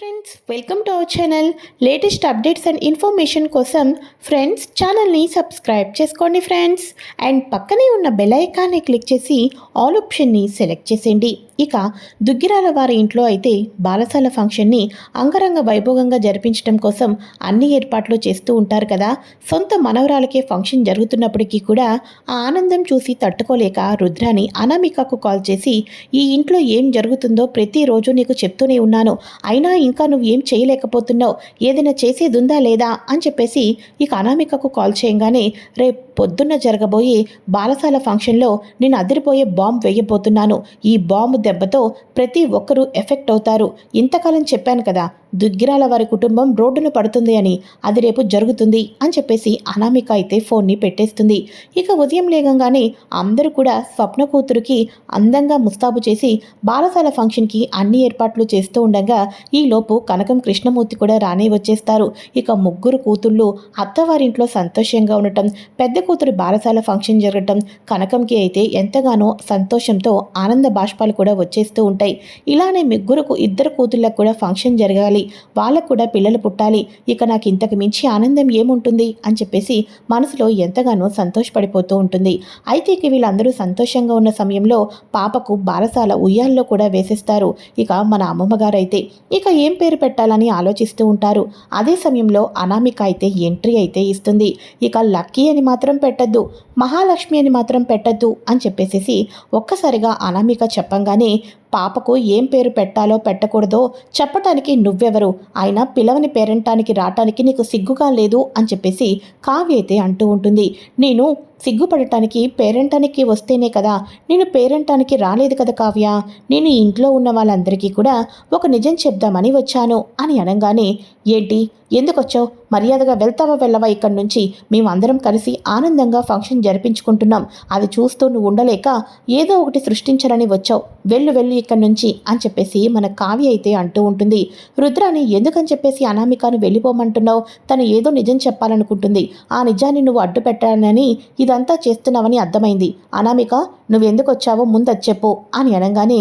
Friends welcome to our channel latest updates and information కోసం friends ఛానల్ని subscribe చేసుకోండి friends and పక్కనే ఉన్న బెల్ ఐకాన్ని క్లిక్ చేసి ఆల్ ఆప్షన్ని సెలెక్ట్ చేసేయండి. ఇక దుగ్గిరాల వారి ఇంట్లో అయితే బాలసాల ఫంక్షన్ని అంగరంగ వైభోగంగా జరిపించడం కోసం అన్ని ఏర్పాట్లు చేస్తూ ఉంటారు కదా. సొంత మనవరాలకే ఫంక్షన్ జరుగుతున్నప్పటికీ కూడా ఆ ఆనందం చూసి తట్టుకోలేక రుద్రాని అనామికకు కాల్ చేసి ఈ ఇంట్లో ఏం జరుగుతుందో ప్రతిరోజు నీకు చెప్తూనే ఉన్నాను. అయినా ఇంకా నువ్వు ఏం చేయలేకపోతున్నావు. ఏదైనా చేసేదుందా లేదా? అని చెప్పేసి ఇక అనామికకు కాల్ చేయగానే రేపు పొద్దున్న జరగబోయే బాలసాల ఫంక్షన్లో నేను అదిరిపోయే బాంబ్ వేయబోతున్నాను. ఈ బాంబు దెబ్బతో ప్రతి ఒక్కరూ ఎఫెక్ట్ అవుతారు. ఇంతకాలం చెప్పాను కదా దుగ్గిరాల వారి కుటుంబం రోడ్డున పడుతుంది అని అది రేపు జరుగుతుంది అని చెప్పేసి అనామిక అయితే ఫోన్ని పెట్టేస్తుంది. ఇక ఉదయం లేగంగానే అందరూ కూడా స్వప్న కూతురుకి అందంగా ముస్తాబు చేసి బాలసాల ఫంక్షన్కి అన్ని ఏర్పాట్లు చేస్తూ ఉండగా ఈలోపు కనకం కృష్ణమూర్తి కూడా రానే వచ్చేస్తారు. ఇక ముగ్గురు కూతుళ్ళు అత్తవారింట్లో సంతోషంగా ఉండటం పెద్ద కూతురు బాలసాల ఫంక్షన్ జరగటం కనకంకి అయితే ఎంతగానో సంతోషంతో ఆనంద బాష్పాలు కూడా వచ్చేస్తూ ఉంటాయి. ఇలానే ముగ్గురుకు ఇద్దరు కూతుళ్ళకు కూడా ఫంక్షన్ జరగాలి వాళ్ళకు కూడా పిల్లలు పుట్టాలి. ఇక నాకు ఇంతకు మించి ఆనందం ఏముంటుంది? అని చెప్పేసి మనసులో ఎంతగానో సంతోషపడిపోతూ ఉంటుంది. అయితే ఇక వీళ్ళందరూ సంతోషంగా ఉన్న సమయంలో పాపకు బారసాల ఉయ్యాల్లో కూడా వేసేస్తారు. ఇక మన అమ్మమ్మగారు అయితే ఇక ఏం పేరు పెట్టాలని ఆలోచిస్తూ ఉంటారు. అదే సమయంలో అనామిక అయితే ఎంట్రీ అయితే ఇస్తుంది. ఇక లక్కీ అని మాత్రం పెట్టద్దు. మహాలక్ష్మి అని మాత్రం పెట్టద్దు అని చెప్పేసేసి ఒక్కసారిగా అనామిక చెప్పంగానే పాపకు ఏం పేరు పెట్టాలో పెట్టకూడదో చెప్పటానికి నువ్వెవరు? అయినా పిలవని పేరెంటానికి రావటానికి నీకు సిగ్గుగా లేదు అని చెప్పేసి కావ్య అయితే అంటూ ఉంటుంది. నేను సిగ్గుపడటానికి పేరెంటానికి వస్తేనే కదా. నేను పేరెంటానికి రాలేదు కదా కావ్య. నేను ఇంట్లో ఉన్న వాళ్ళందరికీ కూడా ఒక నిజం చెప్దామని వచ్చాను అని అనగానే ఏంటి? ఎందుకు వచ్చావు మర్యాదగా వెళ్తావా వెళ్ళవా ఇక్కడి నుంచి? మేమందరం కలిసి ఆనందంగా ఫంక్షన్ జరిపించుకుంటున్నాం. అది చూస్తూ నువ్వు ఉండలేక ఏదో ఒకటి సృష్టించాలని వచ్చావు. వెళ్ళు వెళ్ళు ఇక్కడి నుంచి అని చెప్పేసి మన కావ్య అయితే అంటూ ఉంటుంది. రుద్రాని ఎందుకని చెప్పేసి అనామికను వెళ్ళిపోమంటున్నావు? తను ఏదో నిజం చెప్పాలనుకుంటుంది. ఆ నిజాన్ని నువ్వు అడ్డు పెట్టానని ఇది ఇదంతా చేస్తున్నావని అర్థమైంది. అనామిక నువ్వెందుకు వచ్చావో ముందు చెప్పు అని అనగానే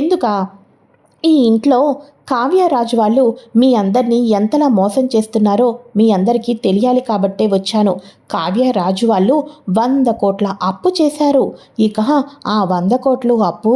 ఎందుకా? ఈ ఇంట్లో కావ్యరాజు వాళ్ళు మీ అందరినీ ఎంతలా మోసం చేస్తున్నారో మీ అందరికీ తెలియాలి కాబట్టే వచ్చాను. కావ్యరాజు వాళ్ళు వంద కోట్ల అప్పు చేశారు. ఇక ఆ వంద కోట్లు అప్పు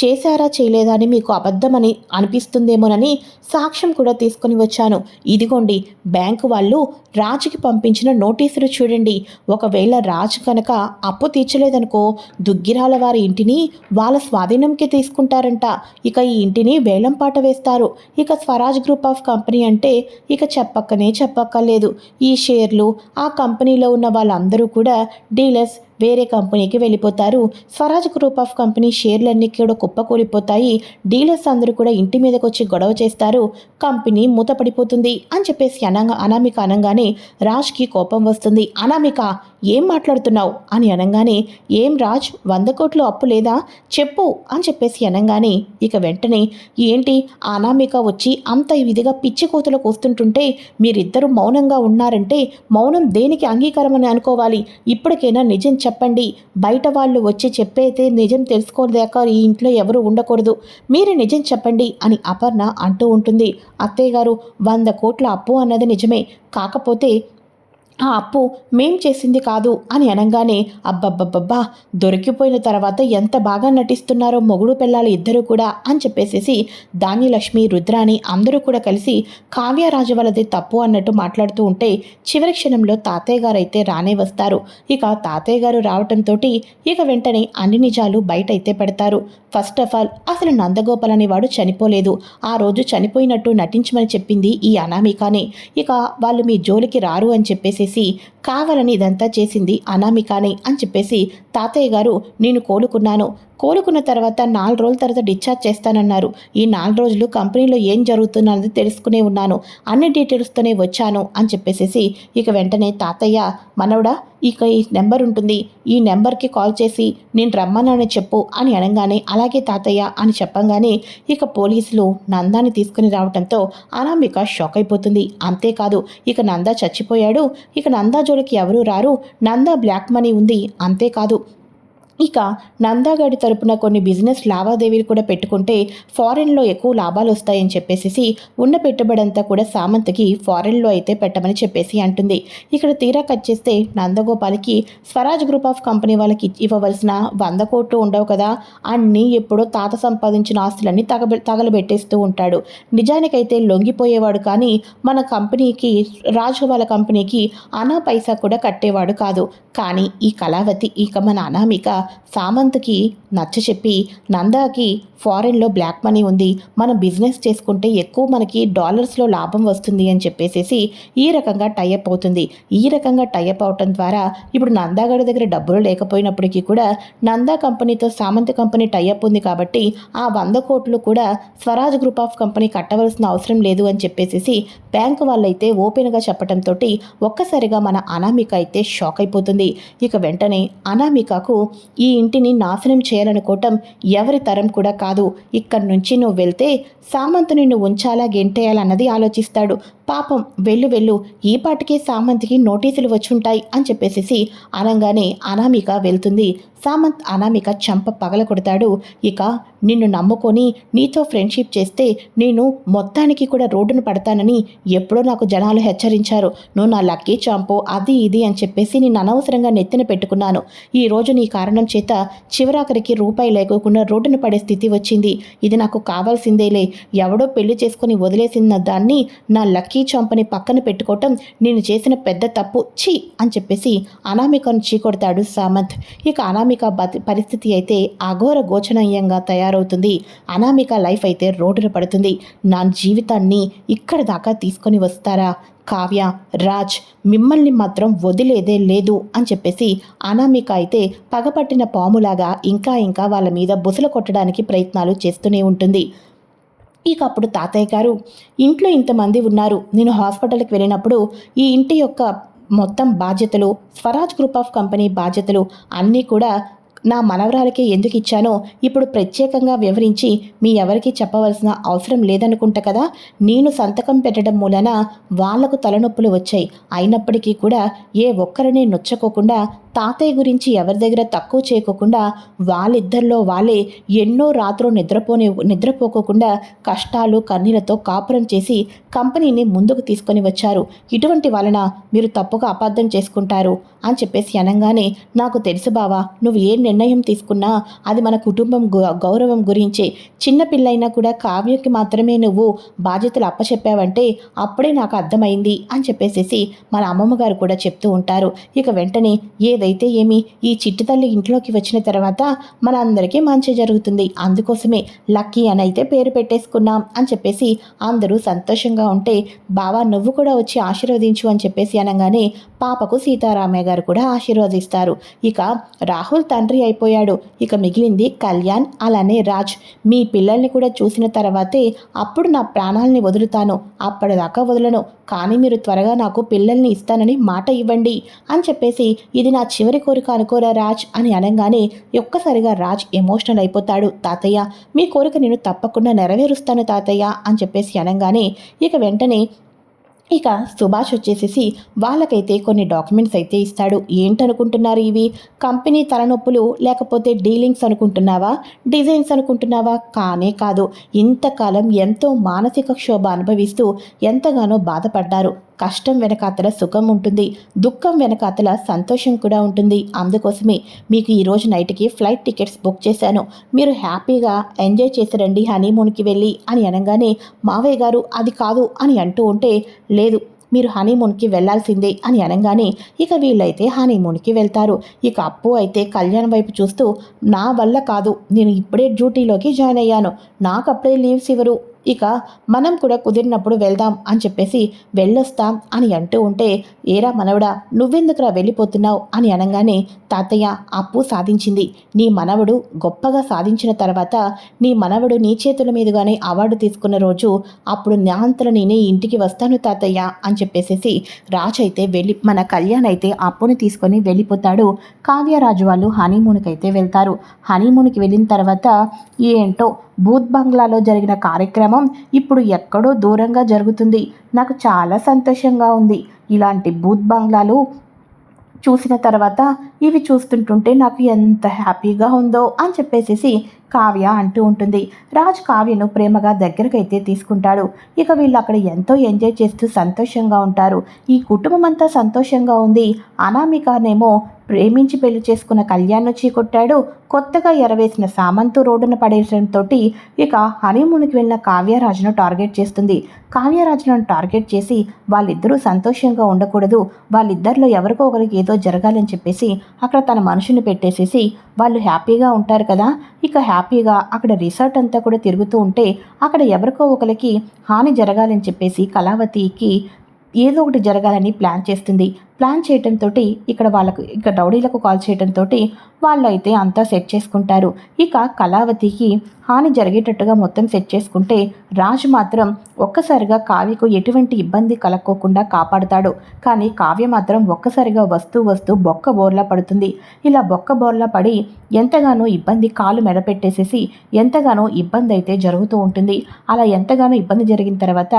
చేశారా చేయలేదా అని మీకు అబద్ధమని అనిపిస్తుందేమోనని సాక్ష్యం కూడా తీసుకొని వచ్చాను. ఇదిగోండి బ్యాంకు వాళ్ళు రాజుకి పంపించిన నోటీసులు చూడండి. ఒకవేళ రాజు కనుక అప్పు తీర్చలేదనుకో దుగ్గిరాల వారి ఇంటిని వాళ్ళ స్వాధీనంకి తీసుకుంటారంట. ఇక ఈ ఇంటిని వేలంపాట వేస్తారు. ఇక స్వరాజ్ గ్రూప్ ఆఫ్ కంపెనీ అంటే ఇక చెప్పక్కనే చెప్పక్కర్లేదు. ఈ షేర్లు ఆ కంపెనీలో ఉన్న వాళ్ళందరూ కూడా డీలర్స్ వేరే కంపెనీకి వెళ్ళిపోతారు. స్వరాజ్ గ్రూప్ ఆఫ్ కంపెనీ షేర్లన్నీ కూడా కుప్పకూలిపోతాయి. డీలర్స్ అందరూ కూడా ఇంటి మీదకి వచ్చి గొడవ చేస్తారు. కంపెనీ మూతపడిపోతుంది అని చెప్పేసి అనంగా అనామిక అనగానే రాజ్కి కోపం వస్తుంది. అనామిక ఏం మాట్లాడుతున్నావు? అని అనగానే ఏం రాజ్ వంద కోట్లు అప్పు లేదా? చెప్పు అని చెప్పేసి అనగానే ఇక వెంటనే ఏంటి అనామిక వచ్చి అంత విధిగా పిచ్చి కోతులు కోస్తుంటుంటే మీరిద్దరూ మౌనంగా ఉన్నారంటే మౌనం దేనికి అంగీకారం అని అనుకోవాలి? ఇప్పటికైనా నిజం చెప్పండి. బయట వాళ్ళు వచ్చి చెప్పైతే నిజం తెలుసుకోలేక ఈ ఇంట్లో ఎవరు ఉండకూడదు. మీరు నిజం చెప్పండి అని అపర్ణ అంటూ ఉంటుంది. అత్తయ్య గారు వంద కోట్ల అప్పు అన్నది నిజమే. కాకపోతే ఆ అప్పు మేం చేసింది కాదు అని అనగానే అబ్బబ్బబ్బబ్బా దొరికిపోయిన తర్వాత ఎంత బాగా నటిస్తున్నారో మొగుడు పిల్లలు ఇద్దరు కూడా అని చెప్పేసేసి ధాన్యలక్ష్మి రుద్రాని అందరూ కూడా కలిసి కావ్యరాజు వాళ్ళది తప్పు అన్నట్టు మాట్లాడుతూ ఉంటే చివరి క్షణంలో తాతయ్య గారు అయితే రానే వస్తారు. ఇక తాతయ్య గారు రావటంతో ఇక వెంటనే అన్ని నిజాలు బయట అయితే పెడతారు. ఫస్ట్ ఆఫ్ ఆల్ అసలు నందగోపాల్ అనేవాడు చనిపోలేదు. ఆ రోజు చనిపోయినట్టు నటించమని చెప్పింది ఈ అనామికానే. ఇక వాళ్ళు మీ జోలికి రారు అని చెప్పేసి చేసి కావాలని ఇదంతా చేసింది అనామికానే అని చెప్పేసి తాతయ్య గారు నేను కోలుకున్నాను. కోలుకున్న తర్వాత నాలుగు రోజుల తర్వాత డిశ్చార్జ్ చేస్తానన్నారు. ఈ నాలుగు రోజులు కంపెనీలో ఏం జరుగుతున్నది తెలుసుకునే ఉన్నాను. అన్ని డీటెయిల్స్తోనే వచ్చాను అని చెప్పేసేసి ఇక వెంటనే తాతయ్య మనవడా ఇక ఈ నెంబర్ ఉంటుంది. ఈ నెంబర్కి కాల్ చేసి నేను రమ్మనని చెప్పు అని అనగానే అలాగే తాతయ్య అని చెప్పంగానే ఇక పోలీసులు నందాని తీసుకుని రావడంతో అనామిక షాక్ అయిపోతుంది. అంతేకాదు ఇక నందా చచ్చిపోయాడు. ఇక నందా జోలికి ఎవరూ రారు. నందా బ్లాక్ మనీ ఉంది. అంతేకాదు ఇక నందాగడి తరపున కొన్ని బిజినెస్ లావాదేవీలు కూడా పెట్టుకుంటే ఫారెన్లో ఎక్కువ లాభాలు వస్తాయని చెప్పేసి ఉన్న పెట్టుబడి అంతా కూడా సామంత్కి ఫారెన్లో అయితే పెట్టమని చెప్పేసి అంటుంది. ఇక్కడ తీరా కట్ చేస్తే నందగోపాల్కి స్వరాజ్ గ్రూప్ ఆఫ్ కంపెనీ వాళ్ళకి ఇవ్వవలసిన వంద కోట్లు ఉండవు కదా? అన్నీ ఎప్పుడో తాత సంపాదించిన ఆస్తులన్నీ తగబె తగలబెట్టేస్తూ ఉంటాడు. నిజానికైతే లొంగిపోయేవాడు కానీ మన కంపెనీకి రాజు వాళ్ళ కంపెనీకి అనా పైసా కూడా కట్టేవాడు కాదు. కానీ ఈ కళావతి ఇక మన అనామిక సామంత్కి నచ్చ చెప్పి నందాకి ఫారెన్లో బ్లాక్ మనీ ఉంది మనం బిజినెస్ చేసుకుంటే ఎక్కువ మనకి డాలర్స్లో లాభం వస్తుంది అని చెప్పేసేసి ఈ రకంగా టైఅప్ అవుతుంది. ఈ రకంగా టైఅప్ అవటం ద్వారా ఇప్పుడు నందాగడి దగ్గర డబ్బులు లేకపోయినప్పటికీ కూడా నందా కంపెనీతో సామంత్ కంపెనీ టైఅప్ ఉంది కాబట్టి ఆ వంద కోట్లు కూడా స్వరాజ్ గ్రూప్ ఆఫ్ కంపెనీ కట్టవలసిన అవసరం లేదు అని చెప్పేసి బ్యాంకు వాళ్ళైతే ఓపెన్గా చెప్పడంతో ఒక్కసారిగా మన అనామిక అయితే షాక్ అయిపోతుంది. ఇక వెంటనే అనామికకు ఈ ఇంటిని నాశనం చేయాలనుకోవటం ఎవరి తరం కూడా కాదు. ఇక్కడి నుంచి నువ్వు వెళ్తే సామంతు నిన్ను ఉంచాలా గెంటేయాలన్నది ఆలోచిస్తాడు. పాపం వెళ్ళు వెళ్ళు ఈ పాటికే సామంతికి నోటీసులు వచ్చుంటాయి అని చెప్పేసి అనగానే అనామిక వెళ్తుంది. సామంత్ అనామిక చంప పగల కొడతాడు. ఇక నిన్ను నమ్ముకొని నీతో ఫ్రెండ్షిప్ చేస్తే నేను మొత్తానికి కూడా రోడ్డును పడతానని ఎప్పుడో నాకు జనాలు హెచ్చరించారు. నువ్వు నా లక్కీ చంపు అది ఇది అని చెప్పేసి నేను అనవసరంగా నెత్తిన పెట్టుకున్నాను. ఈ రోజు నీ కారణం చేత చివరాఖరికి రూపాయి లేకోకుండా రోడ్డును పడే స్థితి వచ్చింది. ఇది నాకు కావాల్సిందేలే. ఎవడో పెళ్ళి చేసుకొని వదిలేసిన దాన్ని నా లక్కీ చంపని పక్కన పెట్టుకోవటం నేను చేసిన పెద్ద తప్పు. ఛీ! అని చెప్పేసి అనామికను చీకొడతాడు సామంత్. ఇక అనామిక అనామిక పరిస్థితి అయితే అఘోర గోచనీయంగా తయారవుతుంది. అనామిక లైఫ్ అయితే రోడ్డున పడుతుంది. నా జీవితాన్ని ఇక్కడ దాకా తీసుకొని వస్తారా? కావ్య రాజ్ మిమ్మల్ని మాత్రం వదిలేదే లేదు అని చెప్పేసి అనామిక అయితే పగపట్టిన పాములాగా ఇంకా ఇంకా వాళ్ళ మీద బుసలు కొట్టడానికి ప్రయత్నాలు చేస్తూనే ఉంటుంది. ఇక అప్పుడు తాతయ్య గారు ఇంట్లో ఇంతమంది ఉన్నారు. నేను హాస్పిటల్కి వెళ్ళినప్పుడు ఈ ఇంటి యొక్క మొత్తం బాధ్యతలు స్వరాజ్ గ్రూప్ ఆఫ్ కంపెనీ బాధ్యతలు అన్నీ కూడా నా మనవరాలకే ఎందుకు ఇచ్చానో ఇప్పుడు ప్రత్యేకంగా వివరించి మీ ఎవరికి చెప్పవలసిన అవసరం లేదనుకుంటా కదా? నేను సంతకం పెట్టడం మూలన వాళ్ళకు తలనొప్పులు వచ్చాయి. అయినప్పటికీ కూడా ఏ ఒక్కరిని నొచ్చకోకుండా తాతయ్య గురించి ఎవరి దగ్గర తక్కువ చేయకోకుండా వాళ్ళిద్దరిలో వాళ్ళే ఎన్నో రాత్రులు నిద్రపోనే నిద్రపోకోకుండా కష్టాలు కన్నీలతో కాపురం చేసి కంపెనీని ముందుకు తీసుకొని వచ్చారు. ఇటువంటి వలన మీరు తప్పుగా అపార్థం చేసుకుంటారు అని చెప్పేసి అనగానే నాకు తెలుసు బావా నువ్వు ఏ నిర్ణయం తీసుకున్నా అది మన కుటుంబం గౌరవం గురించే. చిన్నపిల్లైనా కూడా కావ్యకి మాత్రమే నువ్వు బాధ్యతలు అప్పచెప్పావంటే అప్పుడే నాకు అర్థమైంది అని చెప్పేసేసి మన అమ్మమ్మ గారు కూడా చెప్తూ ఉంటారు. ఇక వెంటనే చేసేదైతే ఏమి ఈ చిట్టి తల్లి ఇంట్లోకి వచ్చిన తర్వాత మనందరికీ మంచి జరుగుతుంది. అందుకోసమే లక్కీ అని అయితే పేరు పెట్టేసుకున్నాం అని చెప్పేసి అందరూ సంతోషంగా ఉంటే బావా నువ్వు కూడా వచ్చి ఆశీర్వదించు అని చెప్పేసి అనగానే పాపకు సీతారామయ్య గారు కూడా ఆశీర్వదిస్తారు. ఇక రాహుల్ తండ్రి అయిపోయాడు. ఇక మిగిలింది కళ్యాణ్ అలానే రాజ్. మీ పిల్లల్ని కూడా చూసిన తర్వాతే అప్పుడు నా ప్రాణాలని వదులుతాను అప్పటిదాకా వదలను. కానీ మీరు త్వరగా నాకు పిల్లల్ని ఇస్తానని మాట ఇవ్వండి అని చెప్పేసి ఇది నా చివరి కోరిక అనుకోరా రాజ్ అని అనగానే ఒక్కసారిగా రాజ్ ఎమోషనల్ అయిపోతాడు. తాతయ్య మీ కోరిక నేను తప్పకుండా నెరవేరుస్తాను తాతయ్య అని చెప్పేసి అనగానే ఇక వెంటనే ఇక సుభాష్ వచ్చేసేసి వాళ్ళకైతే కొన్ని డాక్యుమెంట్స్ అయితే ఇస్తాడు. ఏంటనుకుంటున్నారు ఇవి? కంపెనీ తలనొప్పులు లేకపోతే డీలింగ్స్ అనుకుంటున్నావా? డిజైన్స్ అనుకుంటున్నావా? కానే కాదు. ఇంతకాలం ఎంతో మానసిక క్షోభ అనుభవిస్తూ ఎంతగానో బాధపడ్డారు. కష్టం వెనకాతల సుఖం ఉంటుంది దుఃఖం వెనకాతల సంతోషం కూడా ఉంటుంది. అందుకోసమే మీకు ఈరోజు నైట్కి ఫ్లైట్ టికెట్స్ బుక్ చేశాను. మీరు హ్యాపీగా ఎంజాయ్ చేసిరండి హనీమూన్కి వెళ్ళి అని అనగానే మావయ్య గారు అది కాదు అని అంటూ ఉంటే లేదు మీరు హనీమూన్కి వెళ్ళాల్సిందే అని అనగానే ఇక వీళ్ళైతే హనీమూన్కి వెళ్తారు. ఇక అప్పు అయితే కళ్యాణ్ వైపు చూస్తూ నా వల్ల కాదు నేను ఇప్పుడే డ్యూటీలోకి జాయిన్ అయ్యాను. నాకు అప్పుడే లీవ్స్ ఇవ్వరు. ఇక మనం కూడా కుదిరినప్పుడు వెళ్దాం అని చెప్పేసి వెళ్ళొస్తాం అని అంటూ ఉంటే ఏరా మనవడా నువ్వెందుకురా వెళ్ళిపోతున్నావు? అని అనగానే తాతయ్య అప్పు సాధించింది. నీ మనవడు గొప్పగా సాధించిన తర్వాత నీ మనవడు నీ చేతుల మీదుగానే అవార్డు తీసుకున్న రోజు అప్పుడు నా అంతలో నేనే ఇంటికి వస్తాను తాతయ్య అని చెప్పేసేసి రాజు అయితే వెళ్ళి మన కళ్యాణ్ అయితే అప్పుని తీసుకొని వెళ్ళిపోతాడు. కావ్యరాజు వాళ్ళు హనీమూన్కి అయితే వెళ్తారు. హనీమూన్కి వెళ్ళిన తర్వాత ఏంటో బూత్ బంగ్లాలో జరిగిన కార్యక్రమం ఇప్పుడు ఎక్కడో దూరంగా జరుగుతుంది. నాకు చాలా సంతోషంగా ఉంది. ఇలాంటి బూత్ బంగ్లాలు చూసిన తర్వాత ఇవి చూస్తుంటుంటే నాకు ఎంత హ్యాపీగా ఉందో అని చెప్పేసేసి కావ్య అంటూ ఉంటుంది. రాజ్ కావ్యను ప్రేమగా దగ్గరకైతే తీసుకుంటాడు. ఇక వీళ్ళు అక్కడ ఎంతో ఎంజాయ్ చేస్తూ సంతోషంగా ఉంటారు. ఈ కుటుంబం అంతా సంతోషంగా ఉంది. అనామికనేమో ప్రేమించి పెళ్ళి చేసుకున్న కళ్యాణ్ చీకొట్టాడు. కొత్తగా ఎరవేసిన సామంతు రోడ్డున పడేయడంతో ఇక హనీమూన్కి వెళ్ళిన కావ్యరాజును టార్గెట్ చేస్తుంది. కావ్యరాజును టార్గెట్ చేసి వాళ్ళిద్దరూ సంతోషంగా ఉండకూడదు. వాళ్ళిద్దరిలో ఎవరికో ఒకరికి ఏదో జరగాలని చెప్పేసి అక్కడ తన మనుషుని పెట్టేసేసి వాళ్ళు హ్యాపీగా ఉంటారు కదా. ఇక హ్యాపీగా అక్కడ రిసార్ట్ అంతా కూడా తిరుగుతూ ఉంటే అక్కడ ఎవరికో ఒకరికి హాని జరగాలని చెప్పేసి కళావతికి ఏదో ఒకటి జరగాలని ప్లాన్ చేస్తుంది. ప్లాన్ చేయడంతో ఇక్కడ వాళ్ళకు ఇక రౌడీలకు కాల్ చేయడంతో వాళ్ళు అయితే అంతా సెట్ చేసుకుంటారు. ఇక కళావతికి హాని జరిగేటట్టుగా మొత్తం సెట్ చేసుకుంటే రాజు మాత్రం ఒక్కసారిగా కావ్యకు ఎటువంటి ఇబ్బంది కలక్కోకుండా కాపాడుతాడు. కానీ కావ్య మాత్రం ఒక్కసారిగా వస్తూ వస్తూ బొక్క బోర్లా పడుతుంది. ఇలా బొక్క బోర్లా పడి ఎంతగానో ఇబ్బంది కాలు మెడపెట్టేసేసి ఎంతగానో ఇబ్బంది అయితే జరుగుతూ ఉంటుంది. అలా ఎంతగానో ఇబ్బంది జరిగిన తర్వాత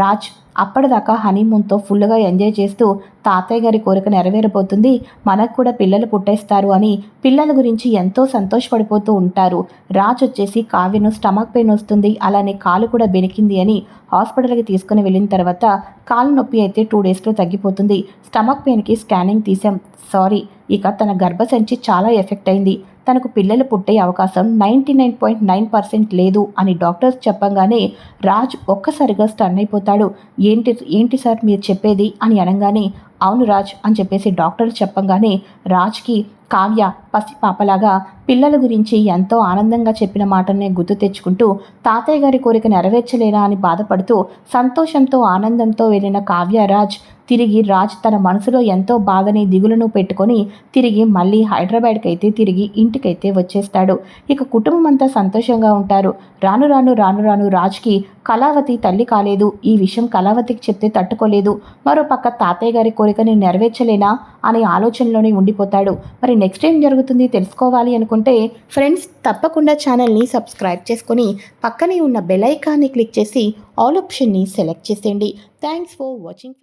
రాజ్ అప్పటిదాకా హనీమూన్తో ఫుల్గా ఎంజాయ్ చేస్తూ తాతయ్య గారి కోరిక నెరవేరబోతుంది. మనకు కూడా పిల్లలు పుట్టేస్తారు అని పిల్లల గురించి ఎంతో సంతోషపడిపోతూ ఉంటారు. రాజ్ వచ్చేసి కావ్యను స్టమక్ పెయిన్ వస్తుంది. అలానే కాలు కూడా బెనికింది అని హాస్పిటల్కి తీసుకుని వెళ్ళిన తర్వాత కాలు నొప్పి అయితే టూ డేస్లో తగ్గిపోతుంది. స్టమక్ పెయిన్కి స్కానింగ్ తీసాం సారీ ఇక తన గర్భసంచి చాలా ఎఫెక్ట్ అయింది. తనకు పిల్లలు పుట్టే అవకాశం ninety nine point nine percent లేదు అని డాక్టర్స్ చెప్పంగానే రాజ్ ఒక్కసారిగా స్టన్ అయిపోతాడు. ఏంటి ఏంటి సార్ మీరు చెప్పేది? అని అనగానే అవును రాజ్ అని చెప్పేసి డాక్టర్లు చెప్పంగానే రాజ్కి కావ్య పసిపాపలాగా పిల్లల గురించి ఎంతో ఆనందంగా చెప్పిన మాటనే గుర్తు తెచ్చుకుంటూ తాతయ్య గారి కోరిక నెరవేర్చలేనా అని బాధపడుతూ సంతోషంతో ఆనందంతో వెళ్ళిన కావ్యరాజ్ తిరిగి రాజ్ తన మనసులో ఎంతో బాధని దిగులను పెట్టుకొని తిరిగి మళ్ళీ హైదరాబాద్కి అయితే తిరిగి ఇంటికైతే వచ్చేస్తాడు. ఇక కుటుంబం అంతా సంతోషంగా ఉంటారు. రాను రాను రాను రాను రాజ్కి కళావతి తల్లి కాలేదు. ఈ విషయం కళావతికి చెప్తే తట్టుకోలేదు. మరో పక్క తాతయ్య గారి కోరికని నెరవేర్చలేనా అనే ఆలోచనలోనే ఉండిపోతాడు. మరి నెక్స్ట్ ఏం జరుగుతుంది తెలుసుకోవాలి అనుకుంటే ఫ్రెండ్స్ తప్పకుండా ఛానల్ని సబ్స్క్రైబ్ చేసుకొని పక్కనే ఉన్న బెల్ ఐకాన్ని క్లిక్ చేసి ఆల్ ఆప్షన్ని సెలెక్ట్ చేసేయండి. Thanks for watching.